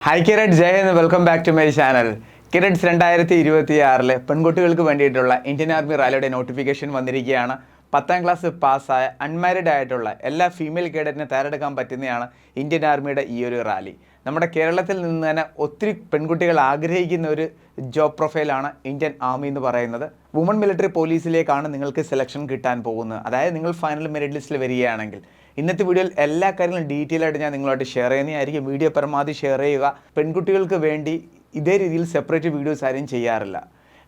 Hi കിരഡ് ജയ് എന്ന് welcome back to my channel Kiran's രണ്ടായിരത്തി ഇരുപത്തി ആറിലെ പെൺകുട്ടികൾക്ക് വേണ്ടിയിട്ടുള്ള ഇന്ത്യൻ ആർമി റാലിയുടെ നോട്ടിഫിക്കേഷൻ വന്നിരിക്കുകയാണ്. പത്താം ക്ലാസ് പാസ്സായ അൺമാരിഡ് ആയിട്ടുള്ള എല്ലാ ഫീമെയിൽ കേഡറ്റിനെ തയ്യാറെടുക്കാൻ പറ്റുന്നതാണ് ഇന്ത്യൻ ആർമിയുടെ ഈ ഒരു റാലി നമ്മുടെ കേരളത്തിൽ നിന്ന് തന്നെ ഒത്തിരി പെൺകുട്ടികൾ ആഗ്രഹിക്കുന്ന ഒരു ജോബ് പ്രൊഫൈലാണ് ഇന്ത്യൻ ആർമി എന്ന് പറയുന്നത്. വുമൺ മിലിറ്ററി പോലീസിലേക്കാണ് നിങ്ങൾക്ക് സെലക്ഷൻ കിട്ടാൻ പോകുന്നത്. അതായത് നിങ്ങൾ ഫൈനൽ മെറിറ്റ് ലിസ്റ്റിൽ വരികയാണെങ്കിൽ. ഇന്നത്തെ വീഡിയോയിൽ എല്ലാ കാര്യങ്ങളും ഡീറ്റെയിൽ ആയിട്ട് ഞാൻ നിങ്ങളായിട്ട് ഷെയർ ചെയ്യുന്നതായിരിക്കും. വീഡിയോ പരമാവധി ഷെയർ ചെയ്യുക. പെൺകുട്ടികൾക്ക് വേണ്ടി ഇതേ രീതിയിൽ സെപ്പറേറ്റ് വീഡിയോസ് ആരും ചെയ്യാറില്ല.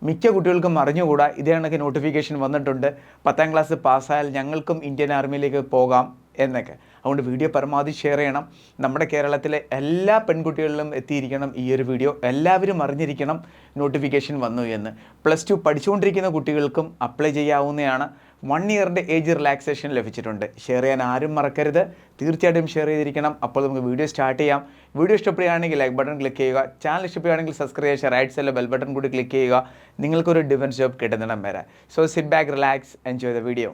മിക്ക കുട്ടികൾക്കും അറിഞ്ഞുകൂടാ. ഇതേ കണക്ക് നോട്ടിഫിക്കേഷൻ വന്നിട്ടുണ്ട്. പത്താം ക്ലാസ് പാസ്സായാൽ ഞങ്ങൾക്കും ഇന്ത്യൻ ആർമിയിലേക്ക് പോകാം എന്നൊക്കെ. അതുകൊണ്ട് വീഡിയോ പരമാവധി ഷെയർ ചെയ്യണം. നമ്മുടെ കേരളത്തിലെ എല്ലാ പെൺകുട്ടികളിലും എത്തിയിരിക്കണം ഈ ഒരു വീഡിയോ എല്ലാവരും അറിഞ്ഞിരിക്കണം നോട്ടിഫിക്കേഷൻ വന്നു എന്ന്. പ്ലസ് ടു പഠിച്ചുകൊണ്ടിരിക്കുന്ന കുട്ടികൾക്കും അപ്ലൈ ചെയ്യാവുന്നതാണ്. വൺ ഇയറിന്റെ ഏജ് റിലാക്സേഷൻ ലഭിച്ചിട്ടുണ്ട്. ഷെയർ ചെയ്യാൻ ആരും മറക്കരുത്. തീർച്ചയായിട്ടും ഷെയർ ചെയ്തിരിക്കണം. അപ്പോൾ നമുക്ക് വീഡിയോ സ്റ്റാർട്ട് ചെയ്യാം. വീഡിയോ ഇഷ്ടപ്പെടുകയാണെങ്കിൽ ലൈക്ക് ബട്ടൺ ക്ലിക്ക് ചെയ്യുക. ചാനൽ ഇഷ്ടപ്പെടുകയാണെങ്കിൽ സബ്സ്ക്രൈബ് ചെയ്യുക. റൈറ്റ് സൈഡിലെ ബെൽ ബട്ടൺ കൂടി ക്ലിക്ക് ചെയ്യുക. നിങ്ങൾക്കൊരു ഡിഫൻസ് ജോബ് കിട്ടുന്നിടം വരെ. So sit back relax enjoy the video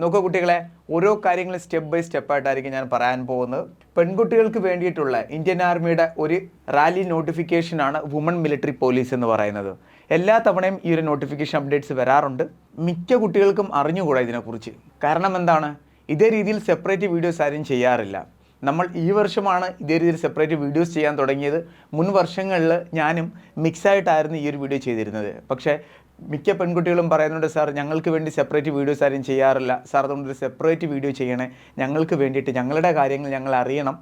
നോക്കൂ കുട്ടികളെ ഓരോ കാര്യങ്ങളും സ്റ്റെപ്പ് ബൈ സ്റ്റെപ്പ് ആയിട്ടായിരിക്കും ഞാൻ പറയാൻ പോകുന്നത്. പെൺകുട്ടികൾക്ക് വേണ്ടിയിട്ടുള്ള ഇന്ത്യൻ ആർമിയുടെ ഒരു റാലി നോട്ടിഫിക്കേഷനാണ് വുമൺ മിലിറ്ററി പോലീസ് എന്ന് പറയുന്നത്. എല്ലാ തവണയും ഈ ഒരു നോട്ടിഫിക്കേഷൻ അപ്ഡേറ്റ്സ് വരാറുണ്ട്. മിക്ക കുട്ടികൾക്കും അറിഞ്ഞുകൂടാ ഇതിനെക്കുറിച്ച്. കാരണം എന്താണ്? ഇതേ രീതിയിൽ സെപ്പറേറ്റ് വീഡിയോസ് ആരും ചെയ്യാറില്ല. നമ്മൾ ഈ വർഷമാണ് ഇതേ രീതിയിൽ സെപ്പറേറ്റ് വീഡിയോസ് ചെയ്യാൻ തുടങ്ങിയത്. മുൻ വർഷങ്ങളിൽ ഞാനും മിക്സായിട്ടായിരുന്നു ഈ ഒരു വീഡിയോ ചെയ്തിരുന്നത്. പക്ഷേ മിക്ക പെൺകുട്ടികളും പറയുന്നുണ്ട് സാർ ഞങ്ങൾക്ക് വേണ്ടി സെപ്പറേറ്റ് വീഡിയോസ് ആരും ചെയ്യാറില്ല. സാർ അതുകൊണ്ട് ഒരു സെപ്പറേറ്റ് വീഡിയോ ചെയ്യണേ. ഞങ്ങൾക്ക് വേണ്ടിയിട്ട് ഞങ്ങളുടെ കാര്യങ്ങൾ ഞങ്ങൾ അറിയണം.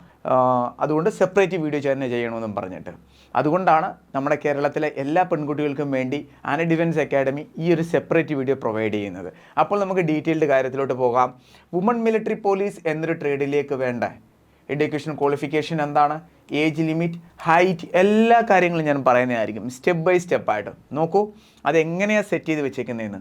അതുകൊണ്ട് സെപ്പറേറ്റ് വീഡിയോ തന്നെ ചെയ്യണമെന്നും പറഞ്ഞിട്ട്. അതുകൊണ്ടാണ് നമ്മുടെ കേരളത്തിലെ എല്ലാ പെൺകുട്ടികൾക്കും വേണ്ടി ആന ഡിഫൻസ് അക്കാഡമി ഈ ഒരു സെപ്പറേറ്റ് വീഡിയോ പ്രൊവൈഡ് ചെയ്യുന്നത്. അപ്പോൾ നമുക്ക് ഡീറ്റെയിൽഡ് കാര്യത്തിലോട്ട് പോകാം. വുമൺ മിലിറ്ററി പോലീസ് എന്നൊരു ട്രേഡിലേക്ക് വേണ്ട. എഡ്യൂക്കേഷൻ ക്വാളിഫിക്കേഷൻ എന്താണ്? ഏജ് ലിമിറ്റ് ഹൈറ്റ് എല്ലാ കാര്യങ്ങളും ഞാൻ പറയുന്നതായിരിക്കും. സ്റ്റെപ്പ് ബൈ സ്റ്റെപ്പായിട്ട് നോക്കൂ അതെങ്ങനെയാണ് സെറ്റ് ചെയ്ത് വെച്ചേക്കുന്നതെന്ന്.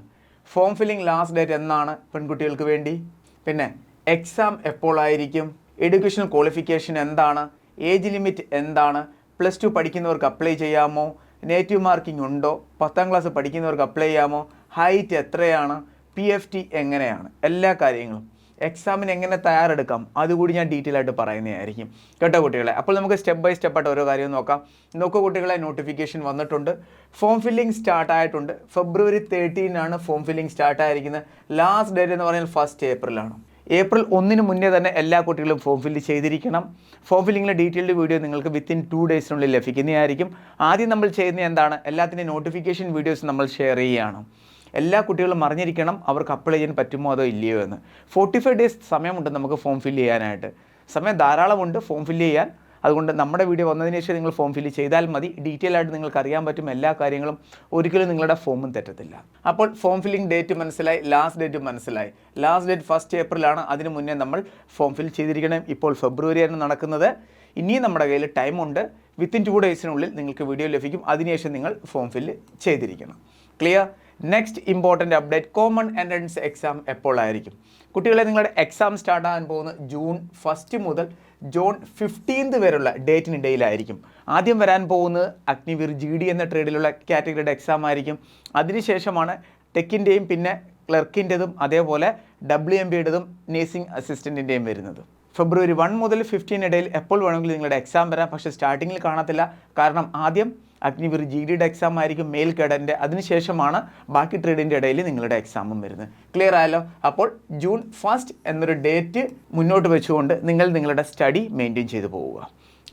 ഫോം ഫില്ലിംഗ് ലാസ്റ്റ് ഡേറ്റ് എന്നാണ് പെൺകുട്ടികൾക്ക് വേണ്ടി. പിന്നെ എക്സാം എപ്പോഴായിരിക്കും എഡ്യൂക്കേഷൻ ക്വാളിഫിക്കേഷൻ എന്താണ്? ഏജ് ലിമിറ്റ് എന്താണ്? പ്ലസ് ടു പഠിക്കുന്നവർക്ക് അപ്ലൈ ചെയ്യാമോ? നേറ്റീവ് മാർക്കിംഗ് ഉണ്ടോ? പത്താം ക്ലാസ് പഠിക്കുന്നവർക്ക് അപ്ലൈ ചെയ്യാമോ? ഹൈറ്റ് എത്രയാണ്? പി എഫ് ടി എങ്ങനെയാണ്? എല്ലാ കാര്യങ്ങളും. എക്സാമിന് എങ്ങനെ തയ്യാറെടുക്കാം? അതുകൂടി ഞാൻ ഡീറ്റെയിൽ ആയിട്ട് പറയുന്നതായിരിക്കും. കേട്ടോ കുട്ടികളെ? അപ്പോൾ നമുക്ക് സ്റ്റെപ്പ് ബൈ സ്റ്റെപ്പ് ആയിട്ട് ഓരോ കാര്യം നോക്കാം. നോക്കൂ കുട്ടികളെ നോട്ടിഫിക്കേഷൻ വന്നിട്ടുണ്ട്. ഫോം ഫില്ലിംഗ് സ്റ്റാർട്ട് ആയിട്ടുണ്ട്. ഫെബ്രുവരി തേർട്ടീനാണ് ഫോം ഫില്ലിംഗ് സ്റ്റാർട്ട് ആയിരിക്കുന്നത്. ലാസ്റ്റ് ഡേറ്റ് എന്ന് പറഞ്ഞാൽ ഫസ്റ്റ് ഏപ്രിലാണ് ഏപ്രിൽ ഒന്നിന് മുന്നേ തന്നെ എല്ലാ കുട്ടികളും ഫോം ഫില്ല് ചെയ്തിരിക്കണം. ഫോം ഫില്ലിങ്ങിലെ ഡീറ്റെയിൽഡ് വീഡിയോ നിങ്ങൾക്ക് വിത്തിൻ ടു ഡേയ്സിനുള്ളിൽ ലഭിക്കുന്നതായിരിക്കും. ആദ്യം നമ്മൾ ചെയ്യുന്നത് എന്താണ്? എല്ലാത്തിന്റെയും നോട്ടിഫിക്കേഷൻ വീഡിയോസ് നമ്മൾ ഷെയർ ചെയ്യുകയാണ്. എല്ലാ കുട്ടികളും അറിഞ്ഞിരിക്കണം അവർക്ക് അപ്ലൈ ചെയ്യാൻ പറ്റുമോ അതോ ഇല്ലയോ എന്ന്. ഫോർട്ടി ഫൈവ് ഡേയ്സ് സമയമുണ്ട് നമുക്ക് ഫോം ഫില്ല് ചെയ്യാനായിട്ട്. സമയം ധാരാളമുണ്ട് ഫോം ഫില്ല് ചെയ്യാൻ. അതുകൊണ്ട് നമ്മുടെ വീഡിയോ വന്നതിന് ശേഷം നിങ്ങൾ ഫോം ഫില്ല് ചെയ്താൽ മതി. ഡീറ്റെയിൽ ആയിട്ട് നിങ്ങൾക്ക് അറിയാൻ പറ്റും എല്ലാ കാര്യങ്ങളും. ഒരിക്കലും നിങ്ങളുടെ ഫോമും തെറ്റത്തില്ല. അപ്പോൾ ഫോം ഫില്ലിംഗ് ഡേറ്റ് മനസ്സിലായി ലാസ്റ്റ് ഡേറ്റ് മനസ്സിലായി. ലാസ്റ്റ് ഡേറ്റ് ഫസ്റ്റ് ഏപ്രിലാണ് അതിന് മുന്നേ നമ്മൾ ഫോം ഫിൽ ചെയ്തിരിക്കണം. ഇപ്പോൾ ഫെബ്രുവരി ഫെബ്രുവരിയാണ് നടക്കുന്നത്. ഇനിയും നമ്മുടെ കയ്യിൽ ടൈമുണ്ട് വിത്തിൻ ടു ഡേയ്സിനുള്ളിൽ നിങ്ങൾക്ക് വീഡിയോ ലഭിക്കും. അതിനുശേഷം നിങ്ങൾ ഫോം ഫില്ല് ചെയ്തിരിക്കണം. Clear next important update common entrance exam എപ്പോഴായിരിക്കും കുട്ടികളെ നിങ്ങളുടെ എക്സാം സ്റ്റാർട്ട് ആകാൻ പോകുന്നത് ജൂൺ ഫസ്റ്റ് മുതൽ ജൂൺ ഫിഫ്റ്റീൻത് വരെയുള്ള ഡേറ്റിനിടയിലായിരിക്കും ആദ്യം വരാൻ പോകുന്നത് അഗ്നിവീർ ജി ഡി എന്ന ട്രേഡിലുള്ള കാറ്റഗറിയുടെ എക്സാം ആയിരിക്കും. അതിനുശേഷമാണ് ടെക്കിന്റെയും പിന്നെ ക്ലർക്കിന്റെതും അതേപോലെ ഡബ്ല്യു എം ബിയുടേതും നേഴ്സിംഗ് അസിസ്റ്റന്റിന്റെയും വരുന്നത്. ഫെബ്രുവരി വൺ മുതൽ ഫിഫ്റ്റീൻ ഇടയിൽ എപ്പോൾ വേണമെങ്കിലും നിങ്ങളുടെ എക്സാം വരാം. പക്ഷേ സ്റ്റാർട്ടിങ്ങിൽ കാണത്തില്ല. കാരണം ആദ്യം അഗ്നിവീർ ജി ഡിയുടെ എക്സാം ആയിരിക്കും മെയിൽ കേഡന്റെ അതിനുശേഷമാണ് ബാക്കി ട്രേഡിന്റെ ഇടയിൽ നിങ്ങളുടെ എക്സാമും വരുന്നത്. ക്ലിയർ ആയാലോ അപ്പോൾ ജൂൺ ഫസ്റ്റ് എന്നൊരു ഡേറ്റ് മുന്നോട്ട് വെച്ചുകൊണ്ട് നിങ്ങൾ നിങ്ങളുടെ സ്റ്റഡി മെയിന്റെയിൻ ചെയ്തു പോവുക.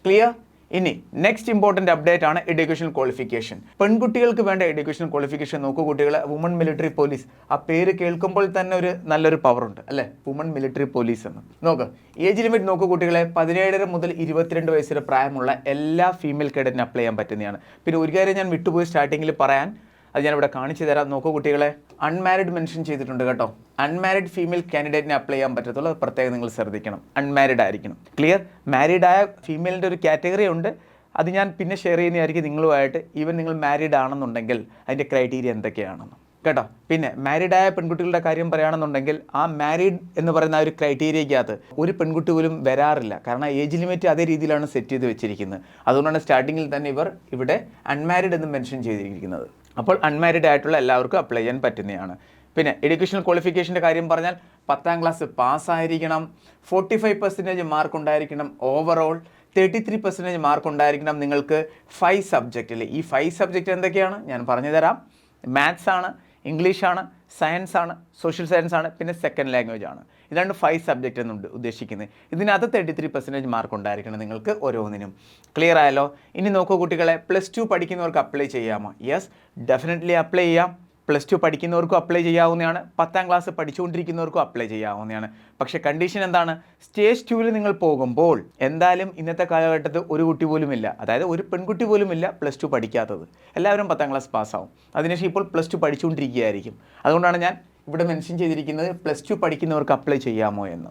ക്ലിയർ ഇനി നെക്സ്റ്റ് ഇമ്പോർട്ടന്റ് അപ്ഡേറ്റ് ആണ് എഡ്യൂക്കേഷൻ ക്വാളിഫിക്കേഷൻ പെൺകുട്ടികൾക്ക് വേണ്ട എഡ്യൂക്കേഷൻ ക്വാളിഫിക്കേഷൻ നോക്കൂ കുട്ടികളെ. വുമൺ മിലിറ്ററി പോലീസ് ആ പേര് കേൾക്കുമ്പോൾ തന്നെ ഒരു നല്ലൊരു പവറുണ്ട് അല്ലേ? വുമൺ മിലിറ്ററി പോലീസ് എന്ന്. നോക്ക് ഏജ് ലിമിറ്റ് നോക്കൂ കുട്ടികളെ. പതിനേഴര മുതൽ ഇരുപത്തിരണ്ട് വയസ്സിലെ പ്രായമുള്ള എല്ലാ ഫീമെയിൽ കേഡറ്റിന് അപ്ലൈ ചെയ്യാൻ പറ്റുന്നതാണ്. പിന്നെ ഒരു കാര്യം ഞാൻ വിട്ടുപോയി സ്റ്റാർട്ടിങ്ങിൽ പറയാൻ. അത് ഞാനിവിടെ കാണിച്ചു തരാം. നോക്കൂ കുട്ടികളെ അൺമാരിഡ് മെൻഷൻ ചെയ്തിട്ടുണ്ട് കേട്ടോ. അൺമാരിഡ് ഫീമെയിൽ കാൻഡിഡേറ്റിനെ അപ്ലൈ ചെയ്യാൻ പറ്റത്തുള്ളൂ. അത് പ്രത്യേകം നിങ്ങൾ ശ്രദ്ധിക്കണം. അൺമാരിഡ് ആയിരിക്കണം. ക്ലിയർ മാരീഡ് ആയ ഫീമെയിലിന്റെ ഒരു കാറ്റഗറി ഉണ്ട്. അത് ഞാൻ പിന്നെ ഷെയർ ചെയ്യുന്നതായിരിക്കും നിങ്ങളുമായിട്ട്. ഈവൻ നിങ്ങൾ മാരീഡ് ആണെന്നുണ്ടെങ്കിൽ അതിന്റെ ക്രൈറ്റീരിയ എന്തൊക്കെയാണെന്ന്. കേട്ടോ? പിന്നെ മാരീഡ് ആയ പെൺകുട്ടികളുടെ കാര്യം പറയുകയാണെന്നുണ്ടെങ്കിൽ ആ മാരീഡ് എന്ന് പറയുന്ന ആ ഒരു ക്രൈറ്റീരിയക്കകത്ത് ഒരു പെൺകുട്ടി പോലും വരാറില്ല. കാരണം ഏജ് ലിമിറ്റ് അതേ രീതിയിലാണ് സെറ്റ് ചെയ്ത് വെച്ചിരിക്കുന്നത്. അതുകൊണ്ടാണ് സ്റ്റാർട്ടിങ്ങിൽ തന്നെ ഇവർ ഇവിടെ അൺമാരിഡ് എന്ന് മെൻഷൻ ചെയ്തിരിക്കുന്നത്. അപ്പോൾ അൺമാരിഡ് ആയിട്ടുള്ള എല്ലാവർക്കും അപ്ലൈ ചെയ്യാൻ പറ്റുന്നതാണ്. പിന്നെ എഡ്യൂക്കേഷണൽ ക്വാളിഫിക്കേഷന്റെ കാര്യം പറഞ്ഞാൽ പത്താം ക്ലാസ് പാസ്സായിരിക്കണം. ഫോർട്ടി ഫൈവ് പെർസെന്റേജ് മാർക്ക് ഉണ്ടായിരിക്കണം overall thirty three percentage mark ഉണ്ടായിരിക്കണം നിങ്ങൾക്ക് ഫൈവ് സബ്ജക്റ്റിൽ ഈ ഫൈവ് സബ്ജക്റ്റ് എന്തൊക്കെയാണ്? ഞാൻ പറഞ്ഞു തരാം. മാത്സ് ആണ് ഇംഗ്ലീഷാണ് സയൻസ് ആണ് സോഷ്യൽ സയൻസ് ആണ് പിന്നെ സെക്കൻഡ് ലാംഗ്വേജ് ആണ്. ഇതാണ് ഫൈവ് സബ്ജക്റ്റ് എന്നുണ്ട് ഉദ്ദേശിക്കുന്നത്. ഇതിനകത്ത് തേർട്ടി ത്രീ പെർസെന്റേജ് മാർക്ക് ഉണ്ടായിരിക്കണം നിങ്ങൾക്ക് ഓരോന്നിനും. ക്ലിയർ ആയല്ലോ? ഇനി നോക്കൂ കുട്ടികളെ പ്ലസ് ടു പഠിക്കുന്നവർക്ക് അപ്ലൈ ചെയ്യാമോ? യെസ് ഡെഫിനറ്റ്ലി അപ്ലൈ ചെയ്യാം. പ്ലസ് ടു പഠിക്കുന്നവർക്കും അപ്ലൈ ചെയ്യാവുന്നതാണ്. പത്താം ക്ലാസ് പഠിച്ചുകൊണ്ടിരിക്കുന്നവർക്കും അപ്ലൈ ചെയ്യാവുന്നതാണ്. പക്ഷേ കണ്ടീഷൻ എന്താണ്? സ്റ്റേജ് ടുവിൽ നിങ്ങൾ പോകുമ്പോൾ എന്തായാലും ഇന്നത്തെ കാലഘട്ടത്തിൽ ഒരു കുട്ടി പോലും ഇല്ല അതായത് ഒരു പെൺകുട്ടി പോലും ഇല്ല പ്ലസ് ടു പഠിക്കാത്തത്. എല്ലാവരും പത്താം ക്ലാസ് പാസ്സാവും അതിനുശേഷം ഇപ്പോൾ പ്ലസ് ടു പഠിച്ചുകൊണ്ടിരിക്കുകയായിരിക്കും. അതുകൊണ്ടാണ് ഞാൻ ഇവിടെ മെൻഷൻ ചെയ്തിരിക്കുന്നത് പ്ലസ് ടു പഠിക്കുന്നവർക്ക് അപ്ലൈ ചെയ്യാമോ എന്ന്.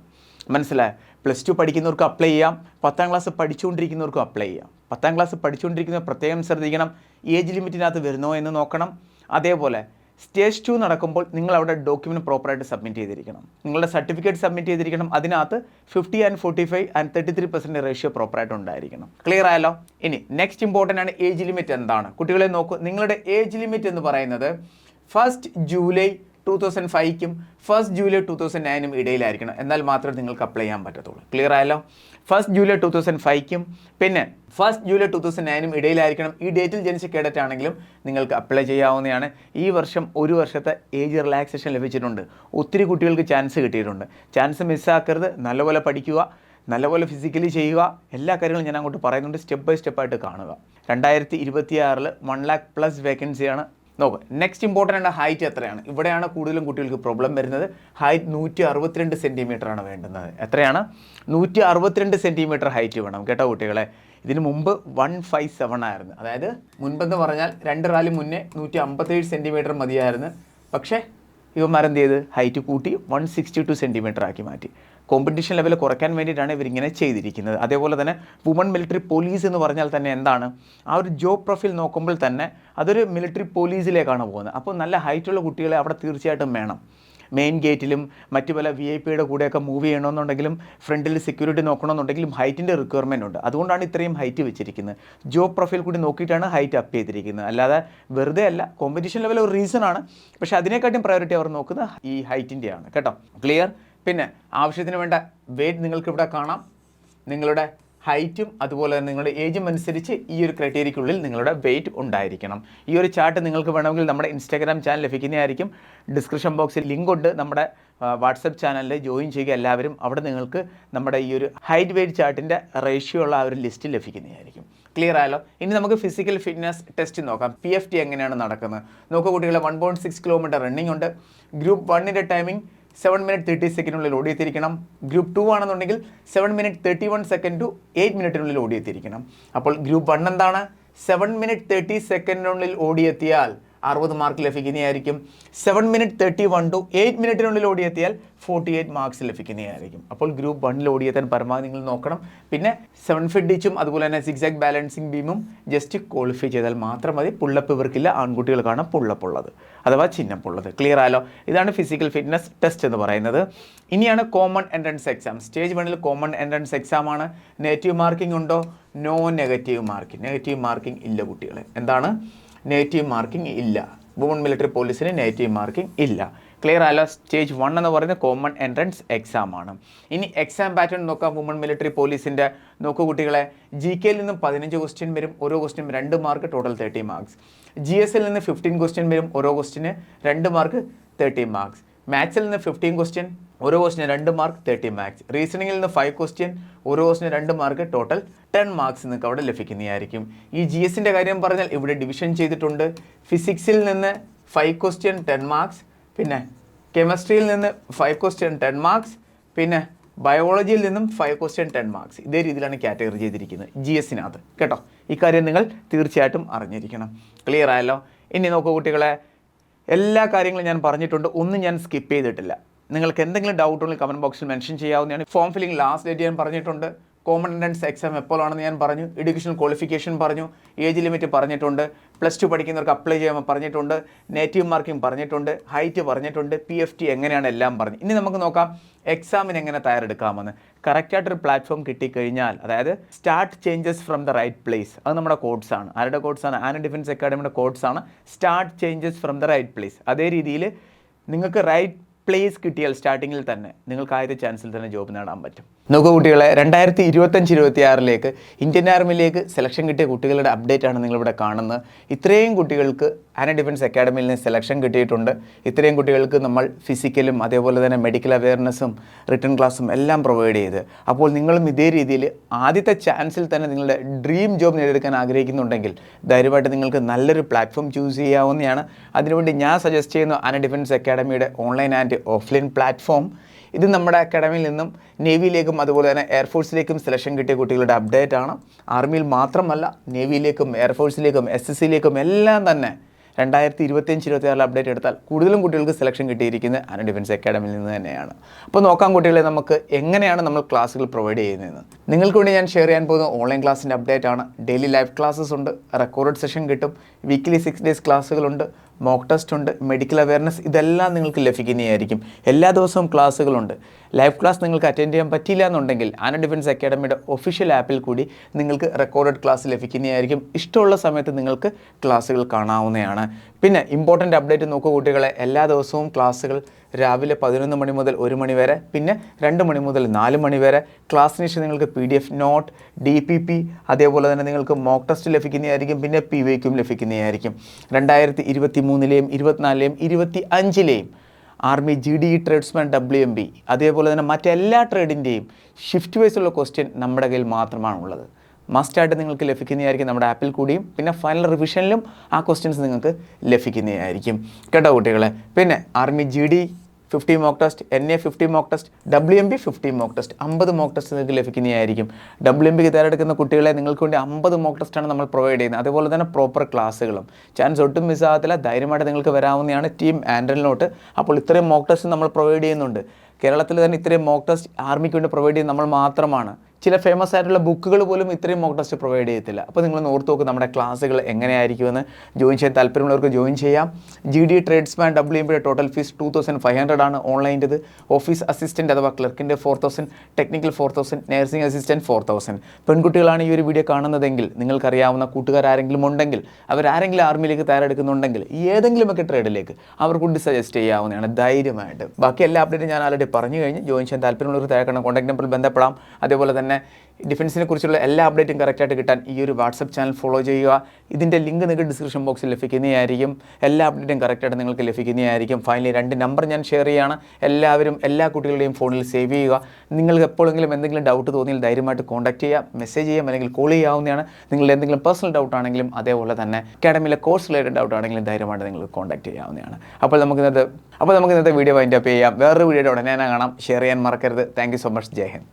മനസ്സിലായ? പ്ലസ് ടു പഠിക്കുന്നവർക്ക് അപ്ലൈ ചെയ്യാം. പത്താം ക്ലാസ് പഠിച്ചുകൊണ്ടിരിക്കുന്നവർക്കും അപ്ലൈ ചെയ്യാം. പത്താം ക്ലാസ് പഠിച്ചുകൊണ്ടിരിക്കുന്ന പ്രത്യേകം ശ്രദ്ധിക്കണം. ഏജ് ലിമിറ്റിനകത്ത് വരുന്നോ എന്ന് നോക്കണം. അതേപോലെ സ്റ്റേജ് ടു നടക്കുമ്പോൾ നിങ്ങൾ അവിടെ ഡോക്യുമെന്റ് പ്രോപ്പറായിട്ട് സബ്മിറ്റ് ചെയ്തിരിക്കണം. നിങ്ങളുടെ സർട്ടിഫിക്കറ്റ് സബ്മിറ്റ് ചെയ്തിരിക്കണം. അതിനകത്ത് fifty and forty five and thirty three percent ratio പ്രോപ്പറായിട്ട് ഉണ്ടായിരിക്കണം. ക്ലിയർ ആയല്ലോ? ഇനി നെക്സ്റ്റ് ഇമ്പോർട്ടന്റ് ആണ് ഏജ് ലിമിറ്റ് എന്താണ്? കുട്ടികളെ നോക്കൂ. നിങ്ങളുടെ ഏജ് ലിമിറ്റ് എന്ന് പറയുന്നത് ഫസ്റ്റ് ജൂലൈ ടൂ തൗസൻഡ് ഫൈവ്ക്കും ഫസ്റ്റ് ജൂലൈ ടു തൗസൻഡ് നയനും ഇടയിലായിരിക്കണം. എന്നാൽ മാത്രമേ നിങ്ങൾക്ക് അപ്ലൈ ചെയ്യാൻ പറ്റത്തുള്ളൂ. ക്ലിയർ ആയല്ലോ? ഫസ്റ്റ് ജൂലൈ ടു തൗസൻഡ് ഫൈവ്ക്കും പിന്നെ ഫസ്റ്റ് ജൂലൈ ടു തൗസൻഡ് നയനും ഇടയിലായിരിക്കണം. ഈ ഡേറ്റിൽ ജനിച്ച കേഡറ്റ് ആണെങ്കിലും നിങ്ങൾക്ക് അപ്ലൈ ചെയ്യാവുന്നതാണ്. ഈ വർഷം ഒരു വർഷത്തെ ഏജ് റിലാക്സേഷൻ ലഭിച്ചിട്ടുണ്ട്. ഒത്തിരി കുട്ടികൾക്ക് ചാൻസ് കിട്ടിയിട്ടുണ്ട്. ചാൻസ് മിസ്സാക്കരുത് നല്ലപോലെ പഠിക്കുക. നല്ലപോലെ ഫിസിക്കലി ചെയ്യുക. എല്ലാ കാര്യങ്ങളും ഞാൻ അങ്ങോട്ട് പറയുന്നുണ്ട്. സ്റ്റെപ്പ് ബൈ സ്റ്റെപ്പായിട്ട് കാണുക. രണ്ടായിരത്തി ഇരുപത്തിയാറിൽ വൺ ലാക്ക് പ്ലസ് വേക്കൻസിയാണ് നോക്കുക നെക്സ്റ്റ് ഇമ്പോർട്ടന്റ് ആണ് ഹൈറ്റ് എത്രയാണ്? ഇവിടെയാണ് കൂടുതലും കുട്ടികൾക്ക് പ്രോബ്ലം വരുന്നത്. ഹൈറ്റ് നൂറ്റി അറുപത്തിരണ്ട് സെന്റിമീറ്റർ ആണ് വേണ്ടുന്നത്. എത്രയാണ്? നൂറ്റി അറുപത്തിരണ്ട് സെന്റിമീറ്റർ ഹൈറ്റ് വേണം കേട്ടോ കുട്ടികളെ? ഇതിന് മുമ്പ് വൺ ഫൈവ് സെവൻ ആയിരുന്നു. അതായത് മുൻപെന്ന് പറഞ്ഞാൽ രണ്ട് റാലി മുന്നേ നൂറ്റി അമ്പത്തേഴ് സെന്റിമീറ്റർ മതിയായിരുന്നു. പക്ഷേ ഇവന്മാരെന്ത് ചെയ്ത് ഹൈറ്റ് കൂട്ടി വൺ സിക്സ്റ്റി ടു സെന്റിമീറ്റർ ആക്കി മാറ്റി. കോമ്പറ്റീഷൻ ലെവൽ കുറയ്ക്കാൻ വേണ്ടിയിട്ടാണ് ഇവരിങ്ങനെ ചെയ്തിരിക്കുന്നത്. അതേപോലെ തന്നെ വുമൺ മിലിറ്ററി പോലീസ് എന്ന് പറഞ്ഞാൽ തന്നെ എന്താണ്? ആ ഒരു ജോബ് പ്രൊഫൈൽ നോക്കുമ്പോൾ തന്നെ അതൊരു മിലിറ്ററി പോലീസിലേക്കാണ് പോകുന്നത്. അപ്പോൾ നല്ല ഹൈറ്റുള്ള കുട്ടികളെ അവിടെ തീർച്ചയായിട്ടും വേണം. മെയിൻ ഗേറ്റിലും മറ്റു പല വി ഐ പിയുടെ കൂടെയൊക്കെ മൂവ് ചെയ്യണമെന്നുണ്ടെങ്കിലും ഫ്രണ്ടിൽ സെക്യൂരിറ്റി നോക്കണമെന്നുണ്ടെങ്കിലും ഹൈറ്റിന്റെ റിക്വയർമെന്റ് ഉണ്ട്. അതുകൊണ്ടാണ് ഇത്രയും ഹൈറ്റ് വെച്ചിരിക്കുന്നത്. ജോബ് പ്രൊഫൈൽ കൂടി നോക്കിയിട്ടാണ് ഹൈറ്റ് അപ്പ് ചെയ്തിരിക്കുന്നത്. അല്ലാതെ വെറുതെ അല്ല കോമ്പറ്റീഷൻ ലെവൽ ഒരു റീസൺ ആണ്. പക്ഷേ അതിനെക്കാട്ടും പ്രയോറിറ്റി അവർ നോക്കുന്നത് ഈ ഹൈറ്റിന്റെയാണ് കേട്ടോ? ക്ലിയർ പിന്നെ ആവശ്യത്തിന് വേണ്ട വെയിറ്റ് നിങ്ങൾക്ക് ഇവിടെ കാണാം. നിങ്ങളുടെ ഹൈറ്റും അതുപോലെ തന്നെ നിങ്ങളുടെ ഏജും അനുസരിച്ച് ഈ ഒരു ക്രൈറ്റീരിയക്കുള്ളിൽ നിങ്ങളുടെ വെയിറ്റ് ഉണ്ടായിരിക്കണം. ഈ ഒരു ചാർട്ട് നിങ്ങൾക്ക് വേണമെങ്കിൽ നമ്മുടെ ഇൻസ്റ്റാഗ്രാം ചാനൽ ലഭിക്കുന്നതായിരിക്കും. ഡിസ്ക്രിപ്ഷൻ ബോക്സിൽ ലിങ്ക് ഉണ്ട്. നമ്മുടെ വാട്സപ്പ് ചാനലിൽ ജോയിൻ ചെയ്യുക എല്ലാവരും. അവിടെ നിങ്ങൾക്ക് നമ്മുടെ ഈ ഒരു ഹൈറ്റ് വെയിറ്റ് ചാർട്ടിന്റെ റേഷ്യോ ഉള്ള ആ ഒരു ലിസ്റ്റ് ലഭിക്കുന്നതായിരിക്കും. ക്ലിയർ ആയാലോ ഇനി നമുക്ക് ഫിസിക്കൽ ഫിറ്റ്നസ് ടെസ്റ്റ് നോക്കാം. പി എഫ് ടി എങ്ങനെയാണ് നടക്കുന്നത്? നോക്കുക കുട്ടികളെ one point six kilometre running ഉണ്ട്. ഗ്രൂപ്പ് വണ്ണിന്റെ ടൈമിംഗ് സെവൻ മിനിറ്റ് തേർട്ടി സെക്കൻഡിനുള്ളിൽ ഓടിയെത്തിയിരിക്കണം. ഗ്രൂപ്പ് ടു ആണെന്നുണ്ടെങ്കിൽ seven minute thirty one second two eight മിനിറ്റിനുള്ളിൽ ഓടിയെത്തിയിരിക്കണം. അപ്പോൾ ഗ്രൂപ്പ് വൺ എന്താണ്? സെവൻ മിനിറ്റ് തേർട്ടി സെക്കൻഡിനുള്ളിൽ ഓടിയെത്തിയാൽ അറുപത് മാർക്ക് ലഭിക്കുന്നതായിരിക്കും. Seven minute thirty one two eight മിനിറ്റിനുള്ളിൽ ഓടിയെത്തിയാൽ ഫോർട്ടി എയ്റ്റ് മാർക്സ് ലഭിക്കുന്നതായിരിക്കും. അപ്പോൾ ഗ്രൂപ്പ് വണ്ണിൽ ഓടിയെത്താൻ പരമാവധി നിങ്ങൾ നോക്കണം. പിന്നെ സെവൻ ഡിച്ചും അതുപോലെ തന്നെ സിക്സ് ആക് ബാലൻസിങ് ബീമും ജസ്റ്റ് ക്വാളിഫൈ ചെയ്താൽ മാത്രം മതി. പുള്ളപ്പ് ഇവർക്കില്ല. ആൺകുട്ടികൾക്കാണ് പുള്ളപ്പ് ഉള്ളത്. അഥവാ ചിഹ്നപ്പുള്ളത് ക്ലിയർ ആലോ ഇതാണ് ഫിസിക്കൽ ഫിറ്റ്നസ് ടെസ്റ്റ് എന്ന് പറയുന്നത്. ഇനിയാണ് കോമൺ എൻട്രൻസ് എക്സാം സ്റ്റേജ് വണ്ണിൽ കോമൺ എൻട്രൻസ് എക്സാം ആണ്. നെഗറ്റീവ് മാർക്കിംഗ് ഉണ്ടോ? No negative marking negative marking ഇല്ല കുട്ടികളെ. എന്താണ്? നെഗറ്റീവ് മാർക്കിംഗ് ഇല്ല. വുമൺ മിലിറ്ററി പോലീസിന് നേറ്റീവ് മാർക്കിംഗ് ഇല്ല. ക്ലിയർ അല്ല? സ്റ്റേജ് വൺ എന്ന് പറയുന്നത് കോമൺ എൻട്രൻസ് എക്സാം ആണ്. ഇനി എക്സാം പാറ്റേൺ നോക്കാം. വുമൺ മിലിറ്ററി പോലീസിന്റെ നോക്കൂ കുട്ടികളെ. ജി കെയിൽ നിന്നും പതിനഞ്ച് ക്വസ്റ്റ്യൻ വരും. ഓരോ ക്വസ്റ്റ്യൻ രണ്ട് mark total thirty marks G S എസിൽ നിന്ന് ഫിഫ്റ്റീൻ ക്വസ്റ്റ്യൻ വരും. ഓരോ ക്വസ്റ്റിന് രണ്ട് മാർക്ക് തേർട്ടി മാർക്സ് മാത്സിൽ നിന്ന് ഫിഫ്റ്റീൻ ക്വസ്റ്റ്യൻ ഓരോ ക്വസ്റ്റിന് രണ്ട് മാർക്ക് തേർട്ടി മാർക്സ് റീസണിങ്ങിൽ നിന്ന് ഫൈവ് ക്വസ്റ്റ്യൻ ഓരോ ക്വസ്റ്റിന് രണ്ട് മാർക്ക് ടോട്ടൽ ടെൻ മാർക്സ് നിങ്ങൾക്ക് അവിടെ ലഭിക്കുന്നതായിരിക്കും. ഈ ജി എസിന്റെ കാര്യം പറഞ്ഞാൽ ഇവിടെ ഡിവിഷൻ ചെയ്തിട്ടുണ്ട്. ഫിസിക്സിൽ നിന്ന് ഫൈവ് ക്വസ്റ്റ്യൻ ടെൻ മാർക്സ് പിന്നെ കെമിസ്ട്രിയിൽ നിന്ന് ഫൈവ് ക്വസ്റ്റ്യൻ ടെൻ മാർക്സ് പിന്നെ ബയോളജിയിൽ നിന്നും ഫൈവ് ക്വസ്റ്റ്യൻ ടെൻ മാർക്സ് ഇതേ രീതിയിലാണ് കാറ്റഗറി ചെയ്തിരിക്കുന്നത് ജി എസിനകത്ത് കേട്ടോ? ഇക്കാര്യം നിങ്ങൾ തീർച്ചയായിട്ടും അറിഞ്ഞിരിക്കണം. ക്ലിയർ ആയല്ലോ? ഇനി നോക്കൂ കുട്ടികളെ എല്ലാ കാര്യങ്ങളും ഞാൻ പറഞ്ഞിട്ടുണ്ട്. ഒന്നും ഞാൻ സ്കിപ്പ് ചെയ്തിട്ടില്ല. നിങ്ങൾക്ക് എന്തെങ്കിലും ഡൗട്ട് ഉണ്ടെങ്കിൽ കമന്റ് ബോക്സിൽ മെൻഷൻ ചെയ്യാവുന്നതാണ്. ഫോം ഫില്ലിംഗ് ലാസ്റ്റ് ഡേറ്റ് ഞാൻ പറഞ്ഞിട്ടുണ്ട്. കോമൺ എൻട്രൻസ് എക്സാം എപ്പോഴാണെന്ന് ഞാൻ പറഞ്ഞു. എഡ്യൂക്കേഷൻ ക്വാളിഫിക്കേഷൻ പറഞ്ഞു. ഏജ് ലിമിറ്റ് പറഞ്ഞിട്ടുണ്ട്. പ്ലസ് ടു പഠിക്കുന്നവർക്ക് അപ്ലൈ ചെയ്യാൻ പറഞ്ഞിട്ടുണ്ട്. നേറ്റീവ് മാർക്കിംഗ് പറഞ്ഞിട്ടുണ്ട്. ഹൈറ്റ് പറഞ്ഞിട്ടുണ്ട്. പി എഫ് ടി എങ്ങനെയാണ് എല്ലാം പറഞ്ഞു. ഇനി നമുക്ക് നോക്കാം എക്സാമിന് എങ്ങനെ തയ്യാറെടുക്കാമെന്ന്. കറക്റ്റായിട്ടൊരു പ്ലാറ്റ്ഫോം കിട്ടിക്കഴിഞ്ഞാൽ അതായത് start changes from the right place അത് നമ്മുടെ കോഡ്സാണ് ആരുടെ ആണ്? ആന ഡിഫൻസ് അക്കാഡമിയുടെ ആണ്. Start changes from the right place അതേ രീതിയിൽ നിങ്ങൾക്ക് റൈറ്റ് പ്ലേസ് കിട്ടിയാൽ സ്റ്റാർട്ടിങ്ങിൽ തന്നെ നിങ്ങൾക്ക് ആദ്യത്തെ ചാൻസിൽ തന്നെ ജോബ് നേടാൻ പറ്റും. നോക്കൂ കുട്ടികളെ രണ്ടായിരത്തി ഇരുപത്തഞ്ച് ഇരുപത്തി ആറിലേക്ക് ഇന്ത്യൻ ആർമിയിലേക്ക് സെലക്ഷൻ കിട്ടിയ കുട്ടികളുടെ അപ്ഡേറ്റ് ആണ് നിങ്ങളിവിടെ കാണുന്നത്. ഇത്രയും കുട്ടികൾക്ക് ആന ഡിഫൻസ് അക്കാഡമിയിൽ നിന്ന് സെലക്ഷൻ കിട്ടിയിട്ടുണ്ട്. ഇത്രയും കുട്ടികൾക്ക് നമ്മൾ ഫിസിക്കലും അതേപോലെ തന്നെ മെഡിക്കൽ അവയർനെസ്സും റിട്ടേൺ ക്ലാസ്സും എല്ലാം പ്രൊവൈഡ് ചെയ്ത്. അപ്പോൾ നിങ്ങളും ഇതേ രീതിയിൽ ആദ്യത്തെ ചാൻസിൽ തന്നെ നിങ്ങളുടെ ഡ്രീം ജോബ് നേടിയെടുക്കാൻ ആഗ്രഹിക്കുന്നുണ്ടെങ്കിൽ ധൈര്യമായിട്ട് നിങ്ങൾക്ക് നല്ലൊരു പ്ലാറ്റ്ഫോം ചൂസ് ചെയ്യാവുന്നതാണ്. അതിനുവേണ്ടി ഞാൻ സജസ്റ്റ് ചെയ്യുന്ന ആന ഡിഫൻസ് അക്കാഡമിയുടെ ഓൺലൈൻ ആൻഡ് ഓഫ്ലൈൻ പ്ലാറ്റ്ഫോം ഇത് നമ്മുടെ അക്കാഡമിയിൽ നിന്നും നേവിയിലേക്കും അതുപോലെ തന്നെ എയർഫോഴ്സിലേക്കും സെലക്ഷൻ കിട്ടിയ കുട്ടികളുടെ അപ്ഡേറ്റ് ആണ്. ആർമിയിൽ മാത്രമല്ല നേവിയിലേക്കും എയർഫോഴ്സിലേക്കും എസ് എസ് സിയിലേക്കും എല്ലാം തന്നെ രണ്ടായിരത്തി ഇരുപത്തിയഞ്ച് ഇരുപത്തി ആറിൽ അപ്ഡേറ്റ് എടുത്താൽ കൂടുതലും കുട്ടികൾക്ക് സെലക്ഷൻ കിട്ടിയിരിക്കുന്നത് അന ഡിഫൻസ് അക്കാഡമിയിൽ നിന്ന് തന്നെയാണ്. അപ്പോൾ നോക്കാം കുട്ടികളെ നമുക്ക് എങ്ങനെയാണ് നമ്മൾ ക്ലാസ്സുകൾ പ്രൊവൈഡ് ചെയ്യുന്നതെന്ന് നിങ്ങൾക്ക് വേണ്ടി ഞാൻ ഷെയർ ചെയ്യാൻ പോകുന്ന ഓൺലൈൻ ക്ലാസ്സിന്റെ അപ്ഡേറ്റ് ആണ്. ഡെയിലി ലൈവ് ക്ലാസ്സസ് ഉണ്ട്. റെക്കോർഡ് സെഷൻ കിട്ടും. വീക്കിലി സിക്സ് ഡേയ്സ് ക്ലാസ്സുകളുണ്ട് മോക്ക് ടെസ്റ്റ് ഉണ്ട് മെഡിക്കൽ അവയർനെസ് ഇതെല്ലാം നിങ്ങൾക്ക് ലഭിക്കുന്നതായിരിക്കും. എല്ലാ ദിവസവും ക്ലാസ്സുകളുണ്ട്. ലൈവ് ക്ലാസ് നിങ്ങൾക്ക് അറ്റൻഡ് ചെയ്യാൻ പറ്റിയില്ല എന്നുണ്ടെങ്കിൽ ആന ഡിഫൻസ് അക്കാഡമിയുടെ ഒഫീഷ്യൽ ആപ്പിൽ കൂടി നിങ്ങൾക്ക് റെക്കോർഡഡ് ക്ലാസ് ലഭിക്കുന്നതായിരിക്കും. ഇഷ്ടമുള്ള സമയത്ത് നിങ്ങൾക്ക് ക്ലാസ്സുകൾ കാണാവുന്നതാണ്. പിന്നെ ഇമ്പോർട്ടന്റ് അപ്ഡേറ്റ് നോക്കൂ കുട്ടികളെ. എല്ലാ ദിവസവും ക്ലാസ്സുകൾ രാവിലെ പതിനൊന്ന് മണി മുതൽ ഒരു മണി വരെ പിന്നെ രണ്ട് മണി മുതൽ നാല് മണി വരെ. ക്ലാസ്സിന് ശേഷം നിങ്ങൾക്ക് P D F note D P P അതേപോലെ തന്നെ നിങ്ങൾക്ക് മോക്ക് ടെസ്റ്റ് ലഭിക്കുന്നതായിരിക്കും പിന്നെ പി വൈക്കും ലഭിക്കുന്നതായിരിക്കും രണ്ടായിരത്തി ഇരുപത്തി മൂന്നിലെയും ഇരുപത്തിനാലിലെയും ഇരുപത്തി അഞ്ചിലെയും army G D tradesman W M B അതേപോലെ തന്നെ മറ്റെല്ലാ ട്രേഡിന്റെയും ഷിഫ്റ്റ് വൈസുള്ള ക്വസ്റ്റ്യൻ നമ്മുടെ കയ്യിൽ മാത്രമാണ് ഉള്ളത് മസ്റ്റായിട്ട് നിങ്ങൾക്ക് ലഭിക്കുന്നതായിരിക്കും നമ്മുടെ ആപ്പിൽ കൂടിയും പിന്നെ ഫൈനൽ റിവിഷനിലും ആ ക്വസ്റ്റ്യൻസ് നിങ്ങൾക്ക് ലഭിക്കുന്നതായിരിക്കും. കേട്ടോ കുട്ടികളെ? പിന്നെ army G D fifty mock test N A fifty mock test W M B fifty mock test അമ്പത് മോക്ക് ടെസ്റ്റ് നിങ്ങൾക്ക് ലഭിക്കുന്നതായിരിക്കും. ഡബ്ല്യു എം ബിക്ക് തയ്യാറെടുക്കുന്ന കുട്ടികളെ നിങ്ങൾക്ക് വേണ്ടി അമ്പത് മോക്ക് ടെസ്റ്റാണ് നമ്മൾ പ്രൊവൈഡ് ചെയ്യുന്നത്. അതുപോലെ തന്നെ പ്രോപ്പർ ക്ലാസ്സുകളും ചാൻസ് ഒട്ടും മിസ്സാകത്തില്ല ധൈര്യമായിട്ട് നിങ്ങൾക്ക് വരാവുന്നതാണ് ടീം ആൻഡ്രലിനോട്ട് അപ്പോൾ ഇത്രയും മോക്ക് ടെസ്റ്റ് നമ്മൾ പ്രൊവൈഡ് ചെയ്യുന്നുണ്ട്. കേരളത്തിൽ തന്നെ ഇത്രയും മോക്ക് ടെസ്റ്റ് ആർമിക്ക് വേണ്ടി പ്രൊവൈഡ് ചെയ്യുന്നത് നമ്മൾ മാത്രമാണ്. ചില ഫേമസ് ആയിട്ടുള്ള ബുക്കുകൾ പോലും ഇത്രയും മോക്ക് ടെസ്റ്റ് പ്രൊവൈഡ് ചെയ്യത്തില്ല. അപ്പോൾ നിങ്ങൾ ഓർത്ത് നോക്ക് നമ്മുടെ ക്ലാസ്സുകൾ എങ്ങനെയായിരിക്കുമെന്ന് ജോയിൻ ചെയ്യാൻ താല്പര്യമുള്ളവർക്ക് ജോയിൻ ചെയ്യാം. G D tradesman W M total fees two thousand five hundred ആണ് ഓൺലൈന്റെത് ഓഫീസ് അസിസ്റ്റന്റ് അഥവാ ക്ലർക്കിന്റെ four thousand technical four thousand nursing assistant four thousand പെൺകുട്ടികളാണ് ഈ ഒരു വീഡിയോ കാണുന്നതെങ്കിൽ നിങ്ങൾക്കറിയാവുന്ന കൂട്ടുകാരാരെങ്കിലും ഉണ്ടെങ്കിൽ അവരാരെങ്കിലും ആർമിയിലേക്ക് തയ്യാറെടുക്കുന്നുണ്ടെങ്കിൽ ഈ ഏതെങ്കിലുമൊക്കെ ട്രേഡിലേക്ക് അവർക്കൂടി സജസ്റ്റ് ചെയ്യാവുന്നതാണ് ധൈര്യമായിട്ട്. ബാക്കി എല്ലാ അപ്ഡേറ്റും ഞാൻ ആൾറെഡി പറഞ്ഞു കഴിഞ്ഞ്. ജോയിൻ ചെയ്യാൻ താല്പര്യമുള്ളവർ തയ്യാറാണ് കോൺടാക്ട് നമ്പറിൽ ബന്ധപ്പെടാം. അതേപോലെ തന്നെ ഡിഫൻസിനെ കുറിച്ചുള്ള എല്ലാ അപ്ഡേറ്റും കറക്റ്റായിട്ട് കിട്ടാൻ ഈ ഒരു വാട്സപ്പ് ചാനൽ ഫോളോ ചെയ്യുക. ഇതിന്റെ ലിങ്ക് നിങ്ങൾക്ക് ഡിസ്ക്രിപ്ഷൻ ബോക്സിൽ ലഭിക്കുന്നതായിരിക്കും. എല്ലാ അപ്ഡേറ്റും കറക്റ്റായിട്ട് നിങ്ങൾക്ക് ലഭിക്കുന്നതായിരിക്കും. ഫൈനലി രണ്ട് നമ്പർ ഞാൻ ഷെയർ ചെയ്യുകയാണ് എല്ലാവരും എല്ലാ കുട്ടികളുടെയും ഫോണിൽ സേവ് ചെയ്യുക. നിങ്ങൾക്ക് എപ്പോഴെങ്കിലും എന്തെങ്കിലും ഡൗട്ട് തോന്നിയാൽ ധൈര്യമായിട്ട് കോൺടാക്ട് ചെയ്യാം മെസ്സേജ് ചെയ്യാം അല്ലെങ്കിൽ കോൾ ചെയ്യാവുന്നതാണ്. നിങ്ങളുടെ എന്തെങ്കിലും പേഴ്സണൽ ഡൗട്ട് ആണെങ്കിലും അതേപോലെ തന്നെ അക്കാഡമിയിലെ കോഴ്സ് റിലേറ്റഡ് ഡൗട്ട് ആണെങ്കിലും ധൈര്യമായിട്ട് നിങ്ങൾ കോൺടാക്ട് ചെയ്യാവുന്നതാണ്. അപ്പോൾ നമുക്ക് ഇന്നത്തെ അപ്പോൾ നമുക്ക് ഇന്നത്തെ വീഡിയോ വൈൻഡ് അപ്പ് ചെയ്യാം. വേറൊരു വീഡിയോയുടെ ഉടനെ കാണാം. ഷെയർ ചെയ്യാൻ മറക്കരുത്. Thank so much Jai Hind.